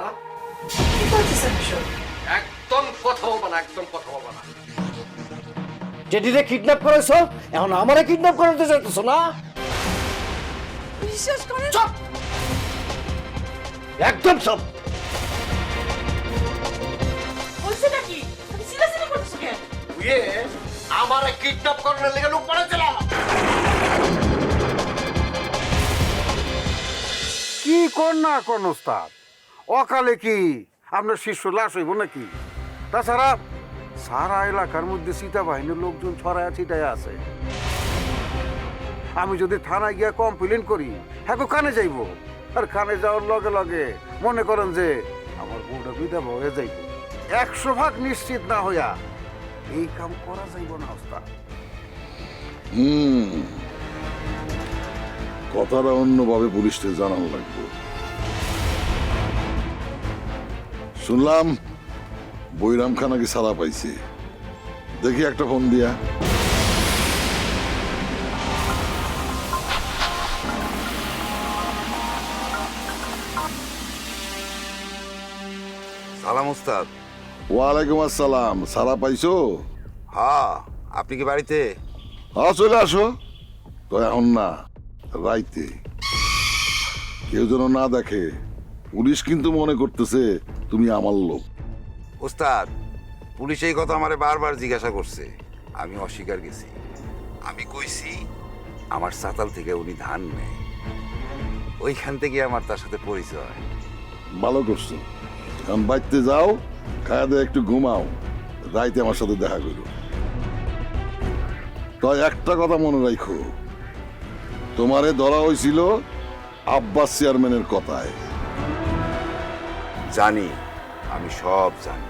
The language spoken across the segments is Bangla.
না? কি করতেছেন এসব একদম কথা বলবা না একদম কথা বলবা না। টেডিরে কিডন্যাপ করেছ? এখন আমারে কিডন্যাপ করতে চাইতেছো না? বিশ্বাস করেন? চুপ! একদম সব বলছে নাকি তুমি সিলাসিলি করতেছো কেন? তুই আমারে কিডন্যাপ করার লেগে লোক পাঠাইছিলা কি কর না ওস্তাদ? অকালে কি? আপনার শিষ্য লাশ হইব নাকি? তাছাড়া সারা এলাকার মধ্যে সীতা বাহিনীর লোকজন ছড়ায় ছিটায় আছে। আমি যদি থানায় গিয়া কমপ্লেন করি হ্যাঁ কানে যাইব। আর কানে যাওয়ার লগে লগে মনে করেন যে আমার বউটা বিধবা হয়ে যাইব। একশো ভাগ নিশ্চিত না হইয়া এই কাম করা যাইব না, ওস্তাদ। হুম। কথাটা অন্যভাবে পুলিশকে জানানো লাগবে। শুনলাম বৈরাম খা নাকি সারা পাইছে। দেখি একটা ফোন দিয়া। সালাম উস্তাদ ওয়ালাইকুম আসসালাম। সারা পাইছো? হ্যাঁ আপনি কি বাড়িতে? হ্যাঁ চলে আসো। তো এখন না রাইতে। কেউ যেন না দেখে। পুলিশ কিন্তু মনে করতেছে তুমি আমার লোক। ওস্তাদ পুলিশ এই কথা আমারে বারবার জিজ্ঞাসা করছে। আমি অস্বীকার গেছি। আমি কইছি আমার সাতাল থেকে উনি ধান নেয়। ওইখান থেকে আমার তার সাথে পরিচয়। ভালো করছ। এখন বাড়িতে যাও খাওয়া দিয়ে একটু ঘুমাও। রাইতে আমার সাথে দেখা করো। তাই একটা কথা মনে রাখো তোমারে ধরা হয়েছিল আব্বাস চেয়ারম্যানের কথায়। জানি আমি সব জানি।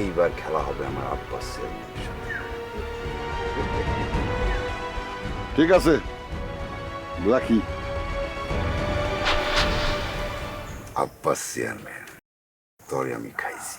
এইবার খেলা হবে আমার আব্বাস ঠিক আছে রাখি। আব্বাস চেয়ারম্যান তরে আমি খাইছি।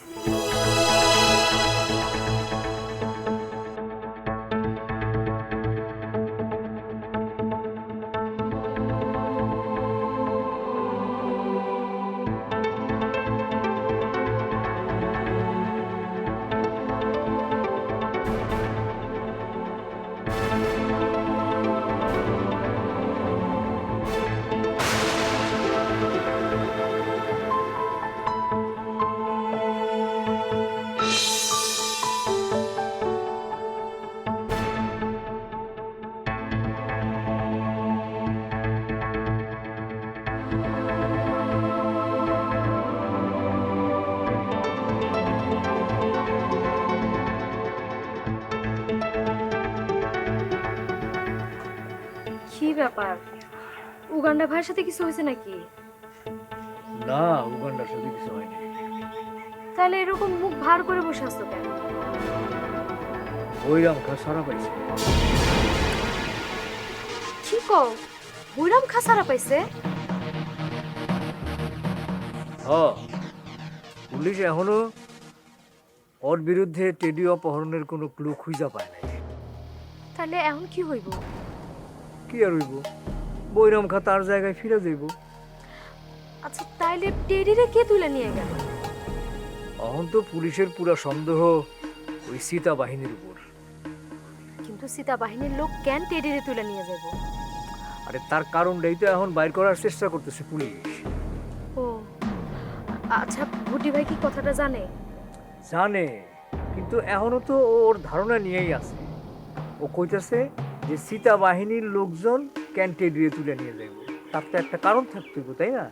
ব্যাপার? উগান্ডা ভাইয়ের সাথে কিছু হয়েছে নাকি? না উগান্ডার সাথে কিছু হয়নি। তাহলে এরকম মুখ ভার করে বসে আসতো কেন? বৈরাম খা সারা পাইছে। কি কও? বুড়াম খাসারা পাইছে? হ পুলিশ এখনও ওর বিরুদ্ধে টেডি অপহরণের কোনো ক্লু খুঁজা পায় নাই। তাহলে এখন কি হইব? কি আর হইব? বৈরাম খা তার জায়গায় ফিরে যাইব। আচ্ছা তাইলে টেডিরে কে তুলে নিয়ে গেল? এখন তো পুলিশের পুরা সন্দেহ ওই সীতা বাহিনীর উপর। কিন্তু সীতা বাহিনীর লোক কেন টেডিরে তুলে নিয়ে যাব আরে তার কারণটাই তো এখন বাইর করার চেষ্টা করতেছে পুলিশ। ও আচ্ছা ভুটি ভাই কি কথাটা জানে? জানে কিন্তু এখনও তো ওর ধারণা নিয়েই আছে। ও কইতাছে যে সীতা বাহিনীর লোকজন ক্যান্টে দিয়ে তুলে নিয়ে যাইব তার তো একটা কারণ থাকতে তাই না?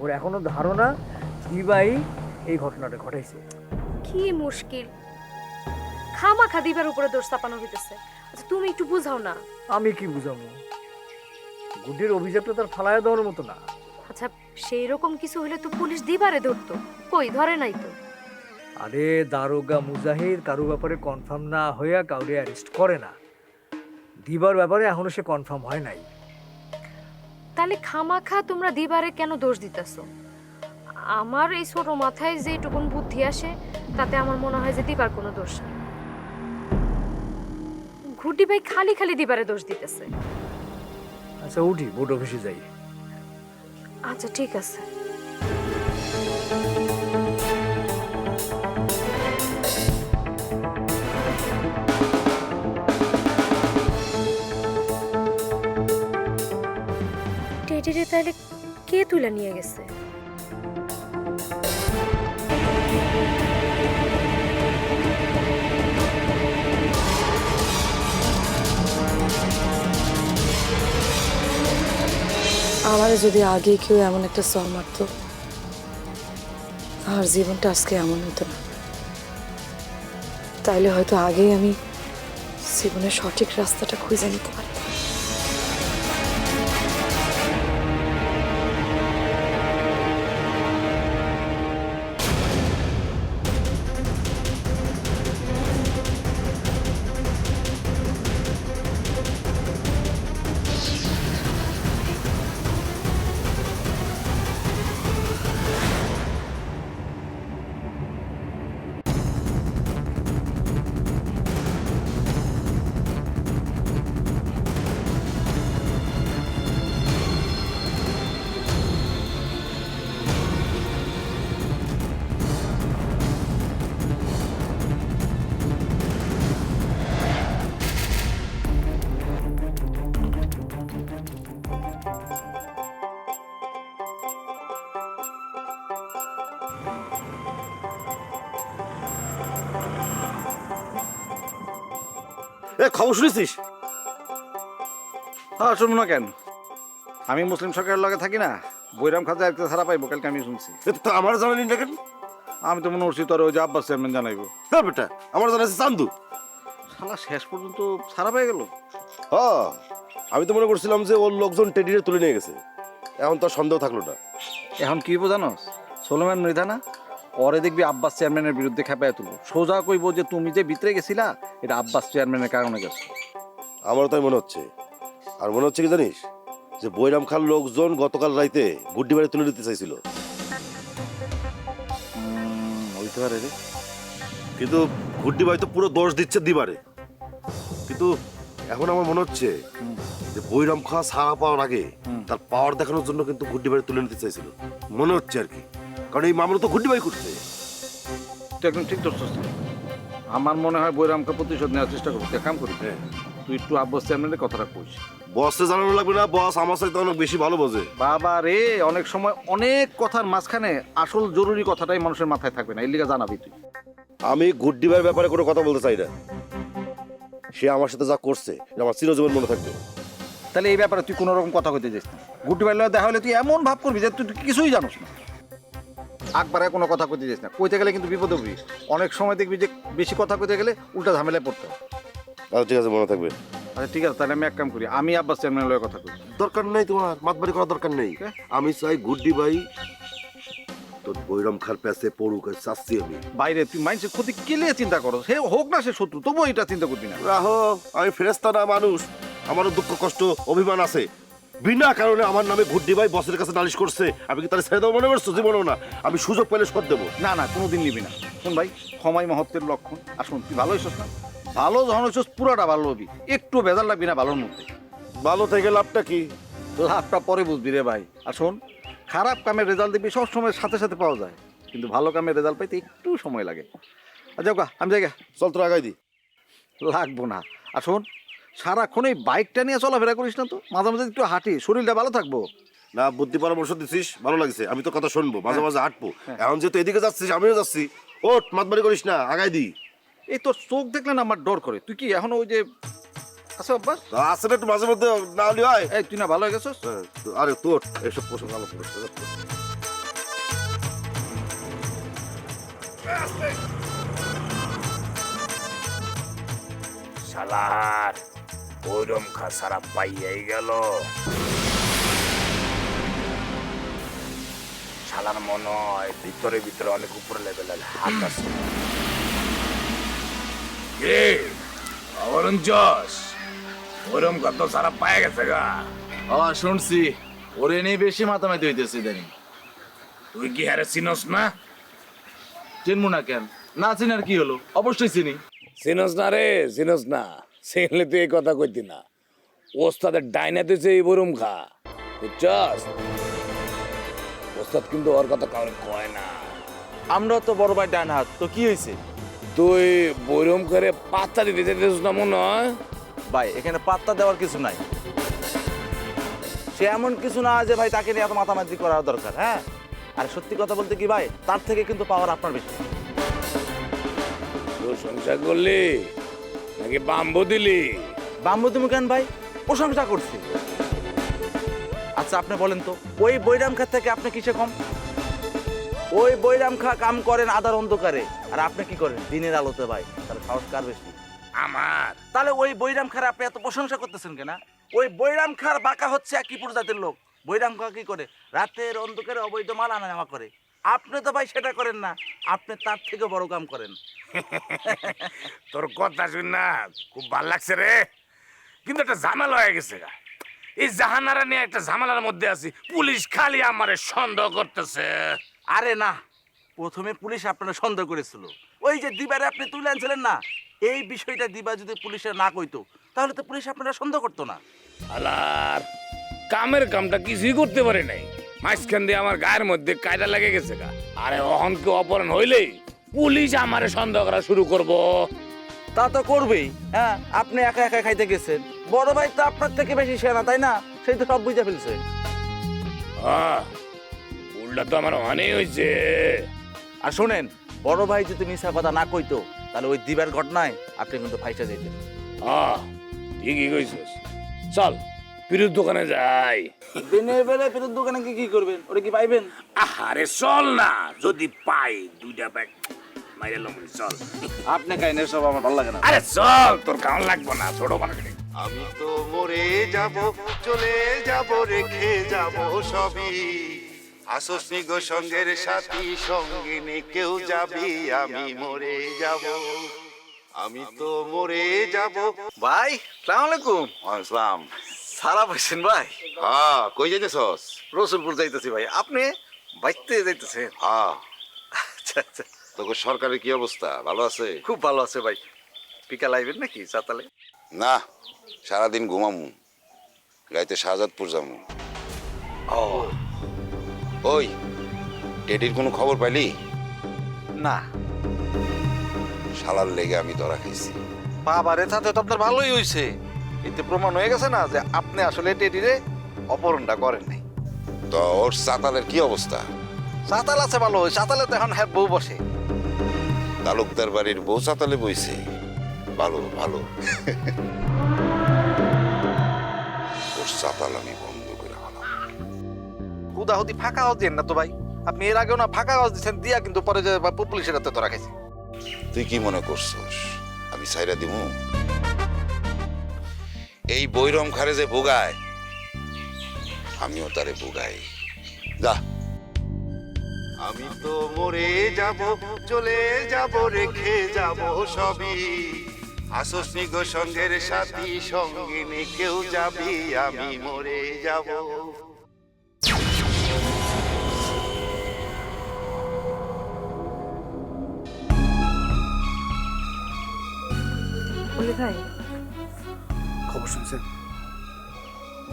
ওর এখনও ধারণা দিবাই এই ঘটনাটা ঘটাইছে। কি মুশকিল। খামা দিবার উপরে দোষ চাপানো হইতেছে। আচ্ছা তুমি একটু বুঝাও না। আমি কি বুঝাবো? গুডির অভিযোগটা তার ফালায় দেওয়ার মতো না। আচ্ছা সেই রকম কিছু হলে তো পুলিশ দিবারে ধরতো। কই ধরে নাই তো। আরে দারোগা মুজাহিদ কারও ব্যাপারে কনফার্ম না হইয়া কাউরে অ্যারেস্ট করে না। দিবার ব্যাপারে এখনও সে কনফার্ম হয় নাই। তাহলে খামাখা তোমরা দিবারে কেন দোষ দিতেছো? আমার এই ছোট মাথায় যেটুকুন বুদ্ধি আসে তাতে আমার মনে হয় যে দিবার কোনো দোষ নেই। ঘুটি ভাই খালি খালি দিবারে দোষ দিতেছে। আচ্ছা উঠি বোর্ড অফিসে যাই। আচ্ছা ঠিক আছে। টেডিরে তাহলে কে তুলে নিয়ে গেছে? আমারে যদি আগে কেউ এমন একটা সর মারত, আর জীবনটা আজকে এমন হতো না। তাইলে হয়তো আগেই আমি জীবনের সঠিক রাস্তাটা খুঁজে নিতে পারতাম। এ খবর শুনেছিস? হ্যাঁ শুনব না কেন? আমি মুসলিম সরকারের লগে থাকি না বৈরাম একটা ছাড়া পাইবো কালকে আমি শুনছি। তো আমার জানানি না কেন? আমি তো মনে করছি তোর ওই যে আব্বাস চেয়ারম্যান জানাইবো। হ্যাঁ বেটা আমার জানা আছে চান্দু। শালা শেষ পর্যন্ত ছাড়া পেয়ে গেল। হ্যাঁ আমি তো মনে করছিলাম যে ওর লোকজন টেডিরে তুলে নিয়ে গেছে। এখন তো সন্দেহ থাকল না। এখন কি বোঝানো সোলোমান মৃধা না? পরে দেখবি আব্বাস চেয়ারম্যানের বিরুদ্ধে খেপায় তুলবো। সোজা কইব যে তুমি যে ভিতরে গেছিলা এটা আব্বাস চেয়ারম্যানের কারণে গেছো। আমারও তাই মনে হচ্ছে। আর মনে হচ্ছে কি জানিস? যে বৈরাম খান লোকজন গতকাল রাইতে গুড্ডি বাড়ি তুলে নিতে চাইছিল। হইতে পারে রে। কিন্তু গুড্ডি বাড়ি তো পুরো দোষ দিচ্ছে দিবারে। কিন্তু এখন আমার মনে হচ্ছে যে বৈরাম খান সারা পাওয়ার আগে তার পাওয়ার দেখানোর জন্য কিন্তু গুড্ডি বাড়ি তুলে নিতে চাইছিল। মনে হচ্ছে আর কি। কারণ এই মামলা তো বাড়ি করছে। তুই একদম ঠিক ধরছিস। আমার মনে হয় বৈরামকে প্রতিশোধ নেওয়ার চেষ্টা করব। কাম করি। হ্যাঁ। তুই একটু আব্বাস চেয়ারম্যানের কথাটা কইস। বসে জানানো লাগবে না বস আমার সাথে অনেক বেশি ভালো বোঝে। বাবা রে অনেক সময় অনেক কথার মাঝখানে আসল জরুরি কথাটাই মানুষের মাথায় থাকবে না। এর লিগে জানাবি তুই। আমি গুড্ডি ভাইয়ের ব্যাপারে কোনো কথা বলতে চাই না। সে আমার সাথে যা করছে এটা আমার চিরজীবন মনে থাকবে। তাহলে এই ব্যাপারে তুই কোনো রকম কথা কইতে যাস না। গুড্ডি ভাইয়ের দেখা হলে তুই এমন ভাব করবি যে তুই কিছুই জানোস না। আকবারে কোনো কথা কইতে যাস না। কইতে গেলে কিন্তু বিপদ হবি। অনেক সময় দেখবি যে বেশি কথা কইতে গেলে উল্টা ঝামেলায় পড়তে হয়। আচ্ছা ঠিক আছে মনে থাকবে। আচ্ছা ঠিক আছে তাহলে আমি এক কাম করি। আমি আব্বাস চেয়ারম্যানের লগে কথা কই দরকার নেই তোমার মাতবাড়ি করার দরকার নেই. আমি চাই গুড্ডি ভাই তোর বৈরাম খার প্যাসে পড়ুক আর চাচ্ছি আমি। বাইরে তুই মাইন্ডসের ক্ষতি কেলে চিন্তা করো? সে হোক না সে শত্রু তবুও এটা চিন্তা করবি না। রাহো আমি ফেরেস্তা না মানুষ। আমারও দুঃখ কষ্ট অভিমান আছে। বিনা কারণে আমার নামে গুড্ডি ভাই বসের কাছে নালিশ করছে। আমি কি তাহলে ছেড়ে দেবো মনে করছ? জীবনও না। আমি সুযোগ পেলে শোধ দেবো। না না কোনোদিন নিবি না। শোন ভাই ক্ষমাই মহত্বের লক্ষণ। আর শোন তুই ভালো হইছস না? ভালো যখন হইছস পুরাটা ভালো হবি। একটু বেজার লাগবি না ভালোর মধ্যে। ভালো থেকে লাভটা কি? লাভটা পরে বুঝবি রে ভাই। আর শোন খারাপ কামের রেজাল্ট দেখবি সবসময় সাথে সাথে পাওয়া যায়। কিন্তু ভালো কামের রেজাল্ট পাইতে একটু সময় লাগে। গা, আমি জায়গা চল তোর আগাই দি। লাগবো না। আর শোন সারাক্ষণ এই বাইকটা নিয়ে চলাফেরা করিস না তো? মাঝে মাঝে একটু হাঁটি শরীরটা ভালো থাকব। না বুদ্ধি পরামর্শ দিছিস ভালো লাগছে। আমি তো কথা শুনব মাঝে মাঝে হাঁটবো। এখন যেহেতু এদিকে যাচ্ছিস আমিও যাচ্ছি। ওট মাতবাড়ি করিস না আগাই দি। এই তোর চোখ দেখলে না আমার ডর করে। তুই কি এখনও ওই যে আচ্ছা আসলে একটু মাঝে মধ্যে না হলে হয়। এই তুই না ভালো হয়ে গেছিস? হ্যাঁ, আরে তোর এসব প্রশ্ন ভালো করে শালার ওইরম খাসারা পাইয়াই গেল। শালার মনে হয় ভিতরে ভিতরে অনেক উপরে লেভেলের হাত আছে। কে? অরুণ জস ওরম কত সারা পায়ে গেছে গা। ও শুনছি। ওরে নিয়ে বেশি মাতামাতি হইতেছে ইদানিং। তুই কি হারে চিনস না? চিনবো না কেন? না চিনার কি হলো? অবশ্যই চিনি। চিনস না রে চিনস না। চিনলে তুই এই কথা কইতি না। ওস্তাদের ডাইনাতে যে এই বরুম খা বুঝছস? ওস্তাদ কিন্তু ওর কথা কাউরে কয় না। আমরা তো বড় ভাই ডান হাত তো কি হয়েছে তুই বৈরম করে পাত্তা দিতে যেতেছিস না মনে হয়? ভাই এখানে পাত্তা দেওয়ার কিছু নাই। সে এমন কিছু না যে ভাই তাকে নিয়ে এত মাতামাতি করার দরকার হ্যাঁ? আর সত্যি কথা বলতে কি ভাই তার থেকে কিন্তু পাওয়ার আপনার বেশি। প্রশংসা করলি? নাকি বাম্বু দিলি? বাম্বু তুমি কেন ভাই? প্রশংসা করছি। আচ্ছা আপনি বলেন তো ওই বৈরাম খা থেকে আপনি কিসে কম? ওই বৈরাম খা কাম করেন আধার অন্ধকারে। আর আপনি কি করেন? দিনের আলোতে ভাই তাহলে সাহস কার বেশি? আমার। তাহলে ওই বৈরাম খার আপনি এত প্রশংসা করতেছেন কেন ওই বৈরাম খার বাঁকা হচ্ছে একই প্রজাতির লোক। বৈরাম খা কি করে? রাতের অন্ধকারে অবৈধ মাল আনা নেওয়া করে। আপনি তো ভাই সেটা করেন না আপনি তার থেকে বড় কাম করেন। তোর কথা শুন না খুব ভালো লাগছে রে। কিন্তু একটা ঝামেলা হয়ে গেছে গা। এই জাহানারা নিয়ে একটা ঝামেলার মধ্যে আছি পুলিশ খালি আমারে সন্দেহ করতেছে। আরে না প্রথমে পুলিশ আপনারা সন্দেহ করেছিল। ওই যে দিবারে আপনি তুলে আনছিলেন না এই বিষয়টা দিবা যদি পুলিশে না কইতো তাহলে তো পুলিশ আপনারা সন্দেহ করতো না। আলার কামের কামটা কিছুই করতে পারে নাই। মাঝখান দিয়ে আমার গায়ের মধ্যে কায়দা লেগে গেছে গা। আরে অহন কেউ অপহরণ হইলেই পুলিশ আমারে সন্দেহ করা শুরু করব। তা তো করবেই। হ্যাঁ আপনি একা একা খাইতে গেছেন। বড় ভাই তো আপনার থেকে বেশি সেনা তাই না? সেই তো সব বুঝে ফেলছে। হ্যাঁ উল্টা তো আমার অনেক হয়েছে আর শোনেন বড় ভাই যদি মিশা কথা না কইতো তাহলে ওই দিবার ঘটনায় আপনি কিন্তু ফাইসা যেতেন হ্যাঁ ঠিকই কইছিস। চল। পিরুর দোকানে যাই। দিনের বেলা ফেরত দোকানে কি কি করবেন? ওটা কি পাইবেন? আরে চল না। যদি পাই দুইটা ব্যাগ মাইরে লমরি চল। আপনি খাইনে সব আমার ভালো লাগে না। আরে চল তোর কেমন লাগবো না ছোট মানুষ আমি তো মরে যাব চলে যাব রেখে যাব সবই। আসসনি গো সঙ্গের সাথী সঙ্গিনী কেউ যাবি আমি মরে যাব। আমি তো মরে যাব। ভাই সালাম আলাইকুম। আসলাম সারা বসেন ভাই। হ্যাঁ কই যাইতেছস? রসুলপুর যাইতেছি ভাই। আপনি বাইতে যাইতেছেন। হ্যাঁ। আচ্ছা আচ্ছা। তোকে সরকারের কি অবস্থা? ভালো আছে? খুব ভালো আছে ভাই। বিকাল আইবেন নাকি চাতালে না সারাদিন ঘুমামু। গাইতে শাহজাদপুর যামু। ও। ওই টেডির কোনো খবর পাইলি? না। শালার লেগে আমি ধরা খাইছি। বাবারে তাতে তো আপনার ভালোই হইছে। এতে প্রমাণ হয়ে গেছে না যে আপনি আসলে টেডিরে অপহরণটা করেন নাই তো ওর চাতালের কি অবস্থা? চাতাল আছে ভালো চাতালে তো এখন হ্যাঁ বউ বসে। তালুকদার বাড়ির বউ চাতালে বইছে। ভালো ভালো। ওর চাতাল আমি বন্ধ করে হলাম হুদাহুদি ফাঁকা হওয়া দেন না তো ভাই। আপনি এর আগেও না ফাঁকা হওয়া দিচ্ছেন দিয়া কিন্তু পরে যে পুলিশের হাতে ধরা খাইছে। তুই কি মনে করছস? আমি সাইরা দিমু? এই বৈরম খারে যে ভোগায় আমিও তারে ভোগাই। যা। আমি তো মরে যাব চলে যাব রেখে যাব সবই। আসসনি গো সঙ্গের সাথী সঙ্গিনী কেউ যাবি আমি মরে যাব। ভাই খবর শুনছেন?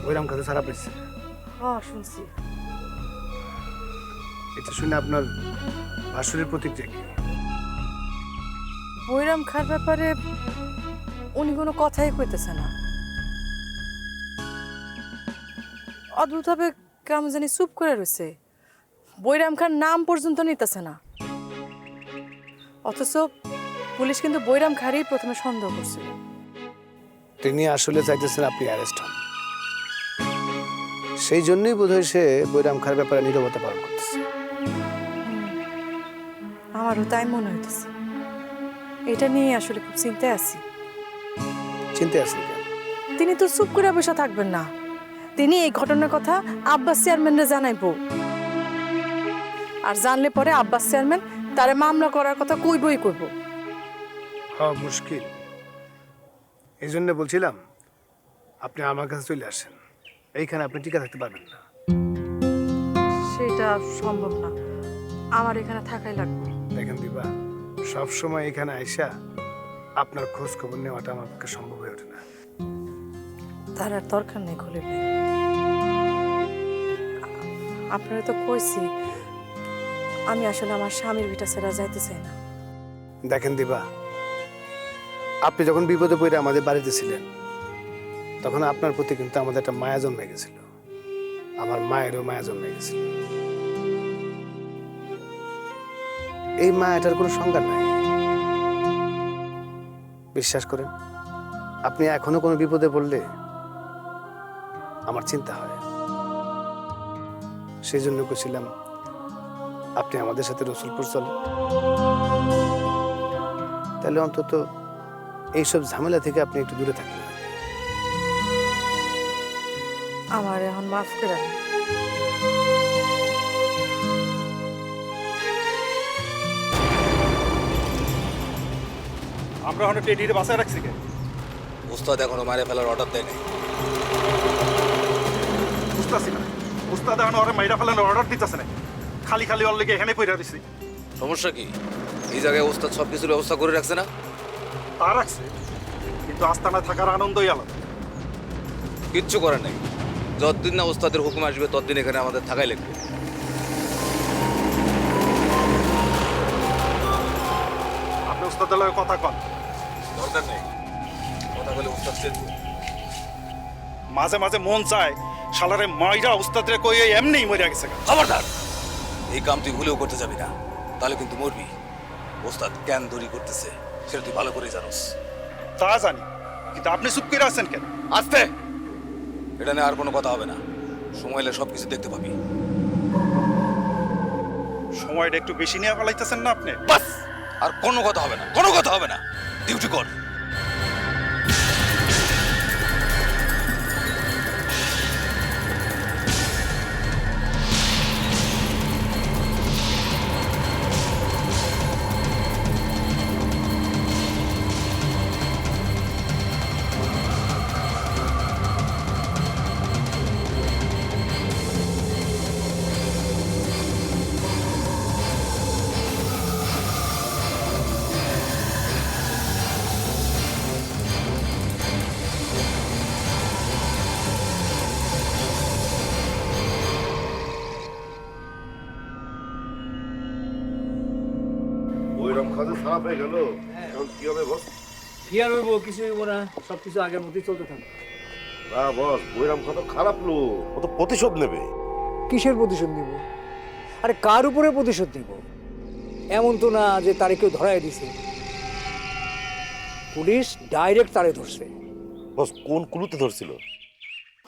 ওইরাম কাছে সারা পেয়েছে হ্যাঁ শুনছি। এটা শুনে আপনার ভাসুরের প্রতিক্রিয়া কি? বৈরাম খার ব্যাপারে উনি কোনো কথাই কইতেছে না। অদ্ভুতভাবে কেমন জানি চুপ করে রয়েছে। বৈরাম খার নাম পর্যন্ত নিতেছে না। অথচ পুলিশ কিন্তু বৈরাম খারই প্রথমে সন্দেহ করছিল। তিনি আসলে চাইতেছেন আপনি অ্যারেস্ট হন। সেই জন্যই বোধহয় সে বৈরাম খার ব্যাপারে নীরবতা পালন করতেছে। আমারও তাই মনে হইতেছে। এটা নিয়ে আসলে খুব চিন্তায় আছি। চিন্তা আছেন কেন? তিনি তো চুপ করে বসে থাকবেন না। তিনি এই ঘটনার কথা আব্বাস চেয়ারম্যানরে জানাইবো। আর জানলে পরে আব্বাস চেয়ারম্যান তারে মামলা করার কথা কইবই কইব। হওয়া মুশকিল। এই জন্য বলছিলাম আপনি আমার কাছে চলে আসেন। এইখানে আপনি টিকা থাকতে পারবেন না। সেটা সম্ভব না। আমার এখানে থাকাই লাগবে। দেখেন দিবা সবসময় এখানে আইসা আপনার খোঁজ খবর নেওয়াটা আমার পক্ষে সম্ভব হয়ে ওঠে না। তার আর দরকার নেই খুলে আপনারা তো কইছি আমি আসলে আমার স্বামীর ভিটা ছেড়া যাইতে চাই না। দেখেন দিবা আপনি যখন বিপদে পড়ে আমাদের বাড়িতে ছিলেন, তখন আপনার প্রতি কিন্তু আমাদের একটা মায়া জন্মে গেছিল। আমার মায়েরও মায়া জন্মে গেছিল। এই মায়াটার কোনো সংজ্ঞা নাই। বিশ্বাস করেন, আপনি এখনও কোনো বিপদে পড়লে আমার চিন্তা হয়। সেই জন্য কছিলাম আপনি আমাদের সাথে রসুলপুর চলেন। তাহলে অন্তত এইসব ঝামেলা থেকে আপনি একটু দূরে থাকেন। আমার এখন মাফ করে। আমরা ওখানে টেডির বাসায় রাখছি কে? উস্তাদ এখনও মারে ফেলার অর্ডার দেয়নি বুঝতেছি না। উস্তাদ এখন ওরা মাইরা ফেলানোর অর্ডার দিতেছে না। খালি খালি ওর লেগে এখানে পড়ে দিছি। সমস্যা কি? এই জায়গায় উস্তাদ সব কিছুর ব্যবস্থা করে রাখছে না? তা রাখছে কিন্তু আস্তানায় থাকার আনন্দই আলাদা। কিচ্ছু করার নেই। যতদিন না উস্তাদের হুকুম আসবে ততদিন এখানে আমাদের থাকাই লাগবে। আপনি উস্তাদের লগে কথা কন। দরকার নেই। কথা বলে উস্তাদ চেনবো মাঝে মাঝে মন চায় শালারে মাইরা উস্তাদের কই এমনিই মরে গেছে। খবরদার! এই কাম তুই ভুলেও করতে যাবি না। তাহলে কিন্তু মরবি। ওস্তাদ কেন দড়ি করতেছে। সেটা তুই ভালো করে জানোস। তা জানি কিন্তু আপনি চুপ করে আছেন কেন? আসতে! এটা নিয়ে আর কোনো কথা হবে না। সময় এলে সব কিছু দেখতে পাবি। সময়টা একটু বেশি নিয়ে ফেলাইতেছেন না আপনি? বাস! আর কোনো কথা হবে না কোনো কথা হবে না। ডিউটি কর। গেল এখন কি হবে বস কি আর হইব কিছু হইব না সব কিছু আগের মতোই চলতে থাকবে না বস বৈরাম খা তো খারাপ লোক। ও তো প্রতিশোধ নেবে। কিসের প্রতিশোধ নিব? আরে কার উপরে প্রতিশোধ নিব? এমন তো না যে তারে কেউ ধরাই দিছে। পুলিশ ডাইরেক্ট তারে ধরছে। বস কোন কুলুতে ধরছিল?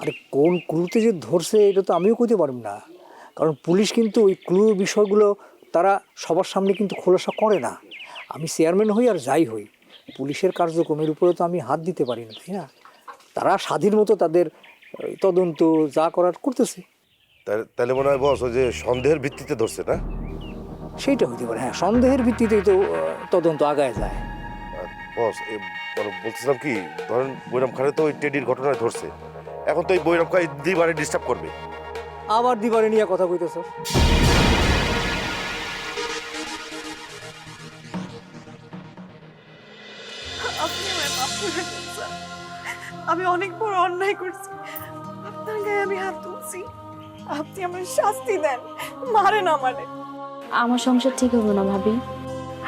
আরে কোন ক্লুতে যে ধরছে এটা তো আমিও কইতে পারব না। কারণ পুলিশ কিন্তু ওই ক্লু বিষয়গুলো তারা সবার সামনে কিন্তু খোলাসা করে না। আমি চেয়ারম্যান হই আর যাই হই। পুলিশের কার্যক্রমের উপরে তো আমি হাত দিতে পারি না তাই না? তারা স্বাধীন মতো তাদের তদন্ত যা করার করতেছে। তাহলে- মনে হয় বস ওই যে সন্দেহের ভিত্তিতে ধরছে না? সেইটা হইতে পারে হ্যাঁ সন্দেহের ভিত্তিতেই তো তদন্ত আগায় যায়। বস মানে বলছিলাম কি ধরেন বৈরাম খানে তো ওই টেডির ঘটনায় ধরছে। এখন তো এই বৈরাম খা দিবারে ডিস্টার্ব করবে। আবার দিবারে নিয়ে কথা কইতেছ? আমি অনেক বড় অন্যায় করছি। আপনার গায়ে আমি হাত তুলছি। আপনি আমার শাস্তি দেন। মারেন আমারে। আমার সংসার ঠিক হবে না ভাবি।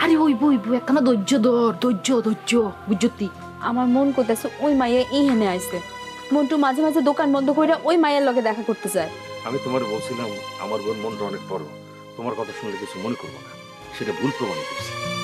আরে ওই বই বই একখানা ধৈর্য ধর ধৈর্য ধৈর্য বুঝতি। আমার মন করতেছে ওই মাইয়া ইহেনে আইছে। মন্টু মাঝে মাঝে দোকান বন্ধ করে ওই মায়ের লগে দেখা করতে চায় আমি তোমার বলছিলাম আমার বোন মনটা অনেক বড়। তোমার কথা শুনলে কিছু মনে করব না। সেটা ভুল প্রমাণ করছে।